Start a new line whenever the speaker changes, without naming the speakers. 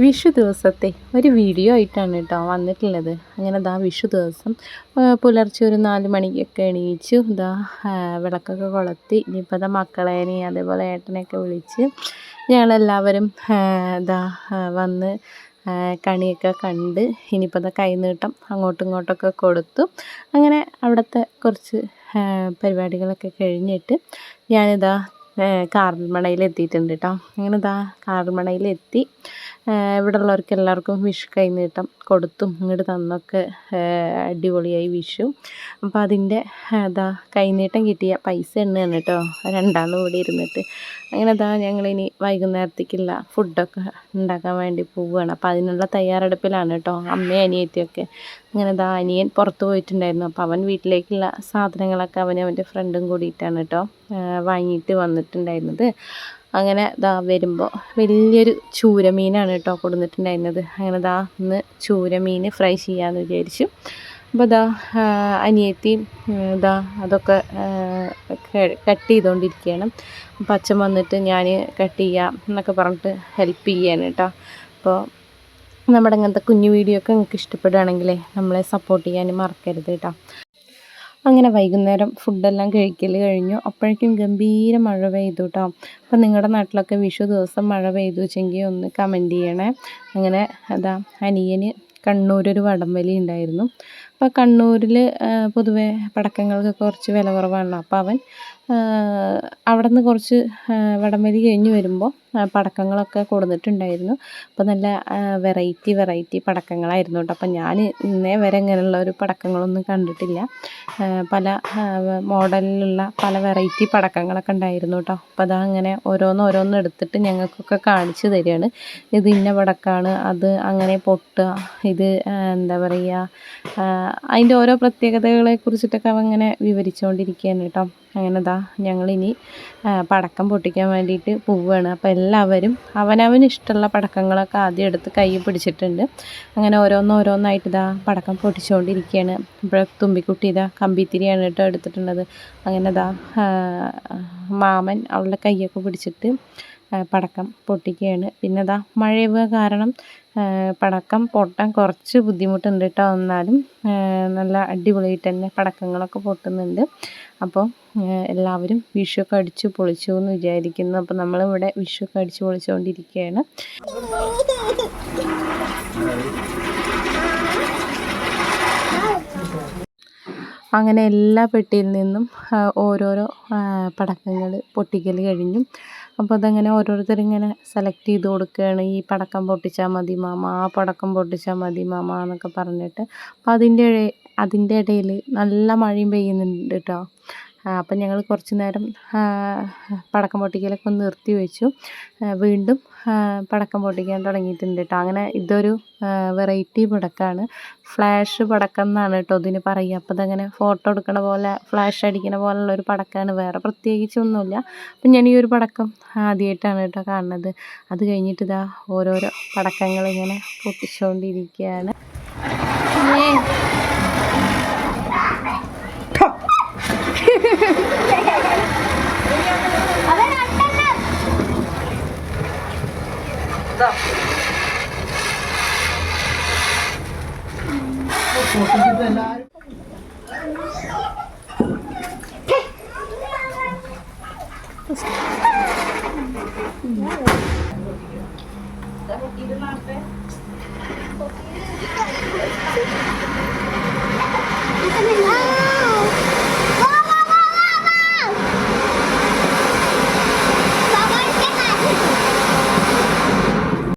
വിഷു ദിവസത്തെ ഒരു വീഡിയോ ആയിട്ടാണ് കേട്ടോ വന്നിട്ടുള്ളത്. അങ്ങനെ ദാ വിഷു ദിവസം പുലർച്ചെ ഒരു നാല് മണിക്കൊക്കെ എണീച്ചു. ദാ വിളക്കൊക്കെ കൊളുത്തി. ഇനിയിപ്പോൾ ദാ മക്കളേനെ അതേപോലെ ഏട്ടനെയൊക്കെ വിളിച്ച് ഞങ്ങളെല്ലാവരും ദാ വന്ന് കണിയൊക്കെ കണ്ട് ഇനിയിപ്പോൾ കൈനീട്ടം അങ്ങോട്ടും ഇങ്ങോട്ടൊക്കെ കൊടുത്തു. അങ്ങനെ അവിടുത്തെ കുറച്ച് പരിപാടികളൊക്കെ കഴിഞ്ഞിട്ട് ഞാനിതാ കാർമണയിൽ എത്തിയിട്ടുണ്ട് കേട്ടോ അങ്ങനെ ഇതാ കാർമണയിൽ എത്തി. ഇവിടെ ഉള്ളവർക്ക് എല്ലാവർക്കും വിഷു കൈനീട്ടം കൊടുത്തും ഇങ്ങോട്ട് തന്നൊക്കെ അടിപൊളിയായി വിഷു. അപ്പോൾ അതിന്റെ ഇതാ കൈനീട്ടം കിട്ടിയ പൈസ എണ്ണയാണ് കേട്ടോ രണ്ടാളും കൂടി ഇരുന്നിട്ട്. അങ്ങനെ ഇതാ ഞങ്ങളിനി വൈകുന്നേരത്തേക്കുള്ള ഫുഡൊക്കെ ഉണ്ടാക്കാൻ വേണ്ടി പോവുകയാണ്. അപ്പോൾ അതിനുള്ള തയ്യാറെടുപ്പിലാണ് കേട്ടോ അമ്മയും അനിയത്തിയൊക്കെ അങ്ങനെ ഇതാ അനിയൻ പുറത്ത് പോയിട്ടുണ്ടായിരുന്നു. അപ്പോൾ അവൻ വീട്ടിലേക്കുള്ള സാധനങ്ങളൊക്കെ അവനും അവന്റെ ഫ്രണ്ടും കൂടിയിട്ടാണ് കേട്ടോ വാങ്ങിയിട്ട് വന്നിട്ടുണ്ടായിരുന്നത്. അങ്ങനെ ദാ വരുമ്പോൾ വലിയൊരു ചൂരമീനാണ് കേട്ടോ കൊടുത്തിട്ടുണ്ടായിരുന്നത് അങ്ങനെ ദാ ഇന്ന് ചൂരമീൻ ഫ്രൈ ചെയ്യാമെന്ന് വിചാരിച്ചു. അപ്പോൾ ദാ അനിയത്തി ഇതാ അതൊക്കെ കട്ട് ചെയ്തുകൊണ്ടിരിക്കുകയാണ് അച്ഛൻ വന്നിട്ട് ഞാൻ കട്ട് ചെയ്യാം എന്നൊക്കെ പറഞ്ഞിട്ട് ഹെൽപ്പ് ചെയ്യാണ് കേട്ടോ. അപ്പോൾ നമ്മുടെ അങ്ങനത്തെ കുഞ്ഞു വീഡിയോ ഒക്കെ നിങ്ങൾക്ക് ഇഷ്ടപ്പെടുകയാണെങ്കിലേ നമ്മളെ സപ്പോർട്ട് ചെയ്യാൻ മറക്കരുത് കേട്ടോ. അങ്ങനെ വൈകുന്നേരം ഫുഡെല്ലാം കഴിക്കൽ കഴിഞ്ഞു. അപ്പോഴേക്കും ഗംഭീര മഴ പെയ്തു കേട്ടോ അപ്പം നിങ്ങളുടെ നാട്ടിലൊക്കെ വിഷു ദിവസം മഴ പെയ്തു വെച്ചെങ്കിൽ ഒന്ന് കമന്റ് ചെയ്യണേ. അങ്ങനെ അതാ അനിയന് കണ്ണൂരൊരു വടംവലി ഉണ്ടായിരുന്നു. അപ്പോൾ കണ്ണൂരിൽ പൊതുവേ പടക്കങ്ങൾക്ക് കുറച്ച് വില കുറവാണല്ലോ. അപ്പോൾ അവൻ അവിടെ നിന്ന് കുറച്ച് വടംവലി കഴിഞ്ഞ് വരുമ്പോൾ പടക്കങ്ങളൊക്കെ കൊടുത്തിട്ടുണ്ടായിരുന്നു. അപ്പോൾ നല്ല വെറൈറ്റി വെറൈറ്റി പടക്കങ്ങളായിരുന്നു കേട്ടോ. അപ്പോൾ ഞാൻ ഇന്നേ വരെ ഇങ്ങനെയുള്ള ഒരു പടക്കങ്ങളൊന്നും കണ്ടിട്ടില്ല. പല മോഡലിലുള്ള പല വെറൈറ്റി പടക്കങ്ങളൊക്കെ ഉണ്ടായിരുന്നു കേട്ടോ. അപ്പോൾ അതാ അങ്ങനെ ഓരോന്ന് ഓരോന്ന് എടുത്തിട്ട് ഞങ്ങൾക്കൊക്കെ കാണിച്ചു തരികയാണ്. ഇത് ഇന്ന പടക്കമാണ് അത് അങ്ങനെ പൊട്ടുക ഇത് എന്താ പറയുക അതിന്റെ ഓരോ പ്രത്യേകതകളെ കുറിച്ചിട്ടൊക്കെ അവ ഇങ്ങനെ വിവരിച്ചുകൊണ്ടിരിക്കുകയാണ് കേട്ടോ. അങ്ങനെ ദാ ഞങ്ങളിനി പടക്കം പൊട്ടിക്കാൻ വേണ്ടിയിട്ട് പോവുകയാണ് അപ്പോൾ എല്ലാവരും അവനവന് ഇഷ്ടമുള്ള പടക്കങ്ങളൊക്കെ ആദ്യം എടുത്ത് കൈ പിടിച്ചിട്ടുണ്ട്. അങ്ങനെ ഓരോന്നോരോന്നായിട്ട് ഇതാ പടക്കം പൊട്ടിച്ചുകൊണ്ടിരിക്കുകയാണ് ഇപ്പോൾ തുമ്പിക്കുട്ടി ഇതാ കമ്പിത്തിരിയാണ് കേട്ടോ എടുത്തിട്ടുള്ളത്. അങ്ങനെ ദാ മാമൻ അവളുടെ കൈയൊക്കെ പിടിച്ചിട്ട് പടക്കം പൊട്ടിക്കുകയാണ്. പിന്നെ ഇതാ മഴയുക കാരണം പടക്കം പൊട്ടാൻ കുറച്ച് ബുദ്ധിമുട്ടുണ്ട് കേട്ടോ എന്നാലും നല്ല അടിപൊളിയായിട്ട് തന്നെ പടക്കങ്ങളൊക്കെ പൊട്ടുന്നുണ്ട്. അപ്പോൾ എല്ലാവരും വിഷുവൊക്കെ അടിച്ചു പൊളിച്ചു എന്ന് വിചാരിക്കുന്നു. അപ്പോൾ നമ്മളിവിടെ വിഷുവൊക്കെ അടിച്ചു പൊളിച്ചുകൊണ്ടിരിക്കുകയാണ്. അങ്ങനെ എല്ലാ പെട്ടിയിൽ നിന്നും ഓരോരോ പടക്കങ്ങൾ പൊട്ടിക്കൽ കഴിഞ്ഞു. അപ്പോൾ അതങ്ങനെ ഓരോരുത്തരിങ്ങനെ സെലക്ട് ചെയ്ത് കൊടുക്കുകയാണ്. ഈ പടക്കം പൊട്ടിച്ചാൽ മതി മാമ ആ പടക്കം പൊട്ടിച്ചാൽ മതി മാമ എന്നൊക്കെ പറഞ്ഞിട്ട്. അപ്പോൾ അതിന്റെ അതിന്റെ ഇടയിൽ നല്ല മഴയും പെയ്യുന്നുണ്ട് കേട്ടോ അപ്പം ഞങ്ങൾ കുറച്ച് നേരം പടക്കം പൊട്ടിക്കലൊക്കെ ഒന്ന് നിർത്തി വെച്ചു. വീണ്ടും പടക്കം പൊട്ടിക്കാൻ തുടങ്ങിയിട്ടുണ്ട് കേട്ടോ. അങ്ങനെ ഇതൊരു വെറൈറ്റി പടക്കമാണ് ഫ്ലാഷ് പടക്കം എന്നാണ് കേട്ടോ ഇതിന് പറയുക. അപ്പോൾ അതങ്ങനെ ഫോട്ടോ എടുക്കണ പോലെ ഫ്ലാഷ് അടിക്കണ പോലുള്ള ഒരു പടക്കമാണ് വേറെ പ്രത്യേകിച്ചൊന്നുമില്ല അപ്പം ഞാൻ ഈ ഒരു പടക്കം ആദ്യമായിട്ടാണ് കേട്ടോ കാണുന്നത്. അത് കഴിഞ്ഞിട്ട് ഇതാ ഓരോരോ പടക്കങ്ങൾ ഇങ്ങനെ പൊട്ടിച്ചുകൊണ്ടിരിക്കുകയാണ് Dá. Ah!